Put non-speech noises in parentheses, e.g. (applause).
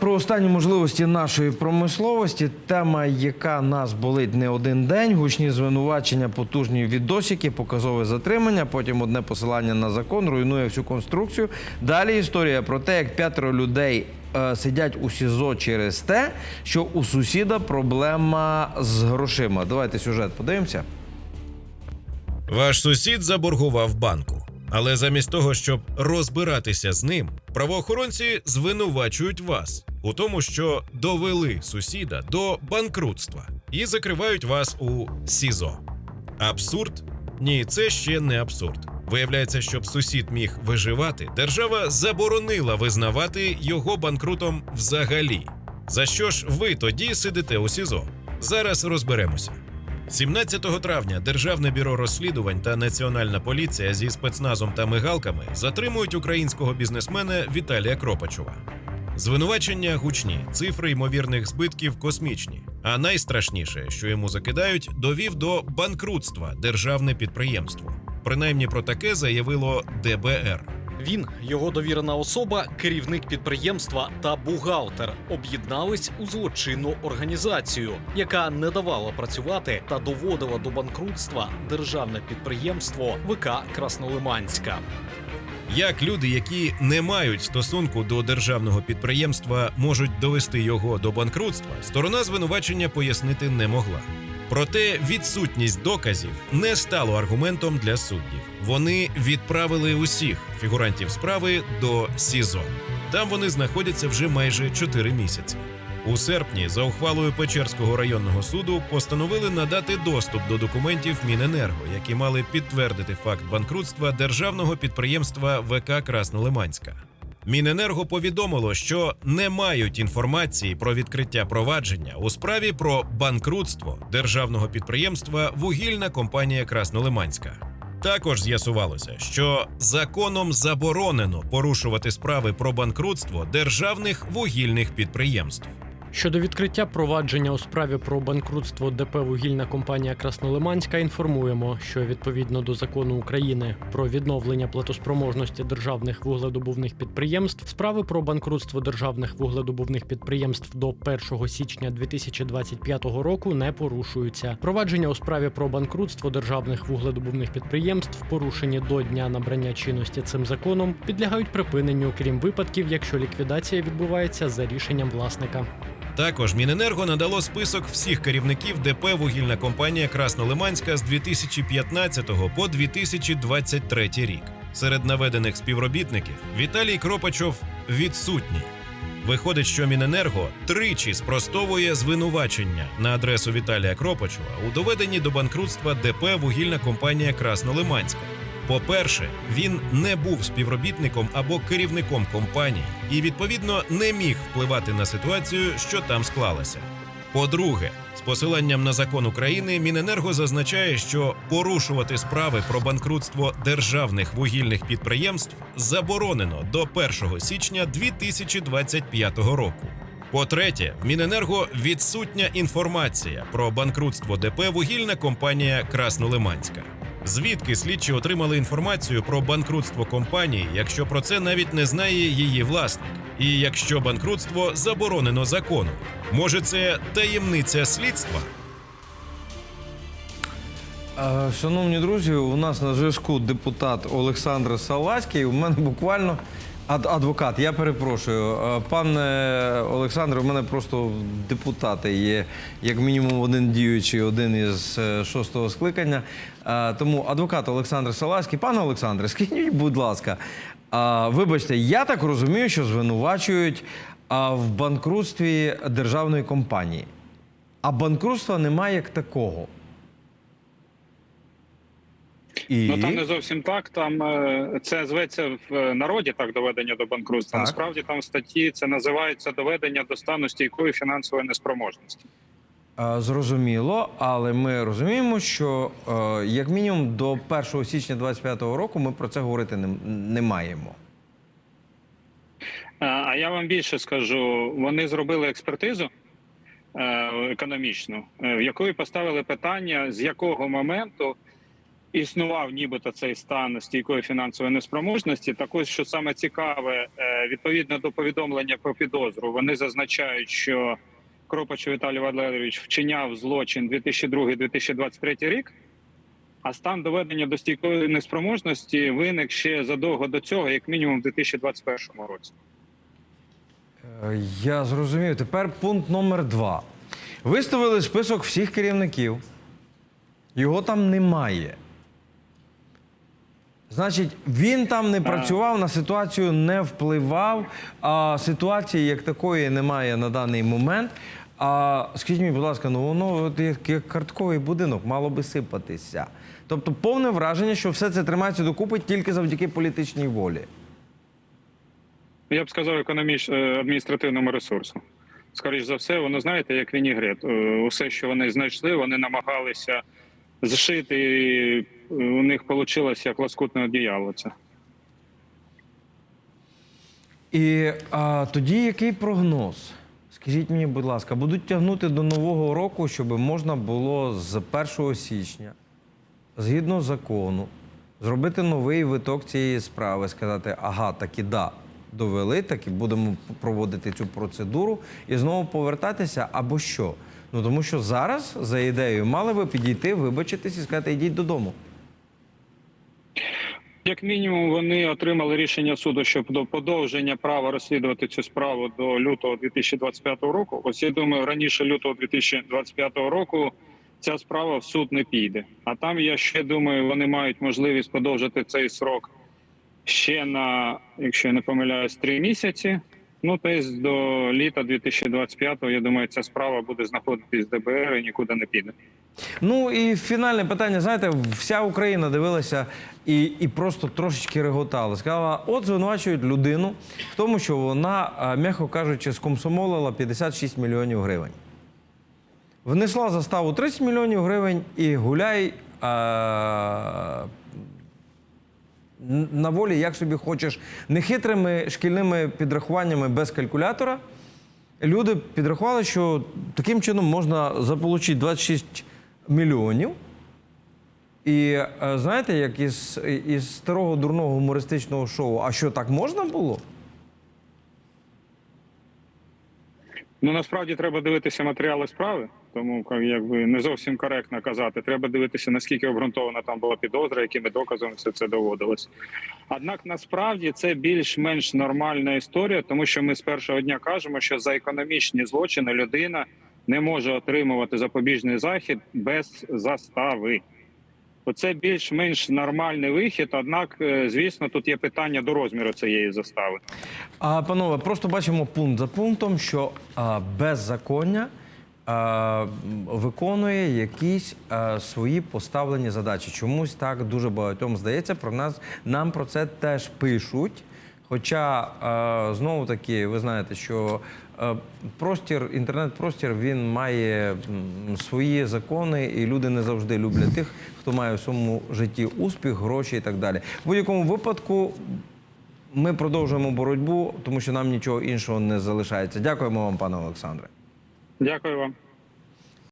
про останні можливості нашої промисловості. Тема, яка нас болить не один день. Гучні звинувачення, потужні відосики, показове затримання. Потім одне посилання на закон руйнує всю конструкцію. Далі історія про те, як п'ятеро людей е, сидять у СІЗО через те, що у сусіда проблема з грошима. Давайте сюжет подивимося. Ваш сусід заборгував банку. Але замість того, щоб розбиратися з ним, правоохоронці звинувачують вас у тому, що довели сусіда до банкрутства і закривають вас у СІЗО. Абсурд? Ні, це ще не абсурд. Виявляється, щоб сусід міг виживати, держава заборонила визнавати його банкрутом взагалі. За що ж ви тоді сидите у СІЗО? Зараз розберемося. 17 травня Державне бюро розслідувань та Національна поліція зі спецназом та мигалками затримують українського бізнесмена Віталія Кропачова. Звинувачення гучні, цифри ймовірних збитків космічні. А найстрашніше, що йому закидають, довів до банкрутства державне підприємство. Принаймні про таке заявило ДБР. Він, його довірена особа, керівник підприємства та бухгалтер об'єднались у злочинну організацію, яка не давала працювати та доводила до банкрутства державне підприємство ВК Краснолиманська. Як люди, які не мають стосунку до державного підприємства, можуть довести його до банкрутства, сторона звинувачення пояснити не могла. Проте відсутність доказів не стало аргументом для суддів. Вони відправили усіх фігурантів справи до СІЗО. Там вони знаходяться вже майже 4 місяці. У серпні за ухвалою Печерського районного суду постановили надати доступ до документів Міненерго, які мали підтвердити факт банкрутства державного підприємства ВК Краснолиманська. Міненерго повідомило, що не мають інформації про відкриття провадження у справі про банкрутство державного підприємства Вугільна компанія Краснолиманська. Також з'ясувалося, що законом заборонено порушувати справи про банкрутство державних вугільних підприємств. Щодо відкриття провадження у справі про банкрутство ДП «Вугільна компанія Краснолиманська інформуємо, що відповідно до закону України про відновлення платоспроможності державних вугледобувних підприємств, справи про банкрутство державних вугледобувних підприємств до 1 січня 2025 року не порушуються. Провадження у справі про банкрутство державних вугледобувних підприємств, порушені до дня набрання чинності цим законом, підлягають припиненню, крім випадків, якщо ліквідація відбувається за рішенням власника. Також Міненерго надало список всіх керівників ДП Вугільна компанія Краснолиманська з 2015 по 2023 рік. Серед наведених співробітників Віталій Кропачов відсутній. Виходить, що Міненерго тричі спростовує звинувачення на адресу Віталія Кропачова у доведенні до банкрутства ДП Вугільна компанія Краснолиманська. По-перше, він не був співробітником або керівником компанії і, відповідно, не міг впливати на ситуацію, що там склалася. По-друге, з посиланням на закон України Міненерго зазначає, що порушувати справи про банкрутство державних вугільних підприємств заборонено до 1 січня 2025 року. По-третє, в Міненерго відсутня інформація про банкрутство ДП Вугільна компанія Краснолиманська. Звідки слідчі отримали інформацію про банкрутство компанії, якщо про це навіть не знає її власник, і якщо банкрутство заборонено законом? Може, це таємниця слідства? Шановні друзі, у нас на зв'язку депутат Олександр Саласький. У мене буквально ад- адвокат. Я перепрошую. Е, Пане Олександре, у мене просто депутати є як мінімум один діючий, один із е, шостого скликання. Е, Тому адвокат Олександр Саласький. Пане Олександре, (laughs) скажіть, будь ласка, вибачте, я так розумію, що звинувачують в банкрутстві державної компанії. А банкрутства немає як такого. І... Ну там не зовсім так. Там е, це зветься в е, народі так доведення до банкрутства. Так. Насправді там в статті це називається доведення до стану стійкої фінансової неспроможності. Зрозуміло, але ми розуміємо, що е, як мінімум до 1 січня 2025 року ми про це говорити не, не маємо. А я вам більше скажу: вони зробили експертизу економічну, в якої поставили питання, з якого моменту існував нібито цей стан стійкої фінансової неспроможності. Також що саме цікаве, е, відповідно до повідомлення про підозру, вони зазначають, що Кропач Віталій Валерійович вчиняв злочин 2002-2023 рік. А стан доведення до стійкої неспроможності виник ще задовго до цього, як мінімум, в 2021 році. Е, Я зрозумів. Тепер пункт номер два. Виставили список всіх керівників. Його там немає. Значить, він там не працював, на ситуацію не впливав, а ситуації як такої немає на даний момент. А скажіть мені, будь ласка, ну воно от як, як картковий будинок мало би сипатися. Тобто повне враження, що все це тримається докупи тільки завдяки політичній волі. Я б сказав, економіч... е, адміністративному ресурсу. Скоріше за все, воно знаєте, як вінігрет. Е, Усе, що вони знайшли, вони намагалися зшити. і е, У них вийшло як лоскутне одіяло. Це. І а, тоді який прогноз? Скажіть мені, будь ласка, будуть тягнути до нового року, щоб можна було з 1 січня, згідно закону, зробити новий виток цієї справи, сказати, ага, так і да, довели, так і будемо проводити цю процедуру і знову повертатися або що? Ну тому що зараз, за ідеєю, мали би підійти, вибачитись і сказати, йдіть додому. Як мінімум, вони отримали рішення суду щодо подовження права розслідувати цю справу до лютого 2025 року. Ось я думаю, раніше лютого 2025 року ця справа в суд не піде. А там я ще думаю, вони мають можливість подовжити цей срок ще на, якщо я не помиляюсь, три місяці. Ну, десь до літа 2025-го, я думаю, ця справа буде знаходитись в ДБР і нікуди не піде. Ну і фінальне питання. Знаєте, вся Україна дивилася і, і просто трошечки реготала. Сказала, от звинувачують людину в тому, що вона, м'яко кажучи, скомсомолила 56 мільйонів гривень. Внесла заставу 30 мільйонів гривень і гуляй а, на волі, як собі хочеш, нехитрими шкільними підрахуваннями без калькулятора. Люди підрахували, що таким чином можна заполучити 26 мільйонів. І е, знаєте, як із, із старого дурного гумористичного шоу, а що так можна було? Ну насправді треба дивитися матеріали справи, тому якби не зовсім коректно казати. Треба дивитися, наскільки обґрунтована там була підозра, якими доказами все це доводилось. Однак насправді це більш-менш нормальна історія, тому що ми з першого дня кажемо, що за економічні злочини людина не може отримувати запобіжний захід без застави. Оце більш-менш нормальний вихід. Однак, е, звісно, тут є питання до розміру цієї застави. А панове, просто бачимо пункт за пунктом, що а, беззаконня виконує якісь а, свої поставлені задачі. Чомусь так дуже багатьом здається. Про нас нам про це теж пишуть. Хоча а, знову таки, ви знаєте, що е, простір, інтернет-простір він має свої закони, і люди не завжди люблять тих, хто має в своєму житті успіх, гроші і так далі. В будь-якому випадку ми продовжуємо боротьбу, тому що нам нічого іншого не залишається. Дякуємо вам, пане Олександре. Дякую вам.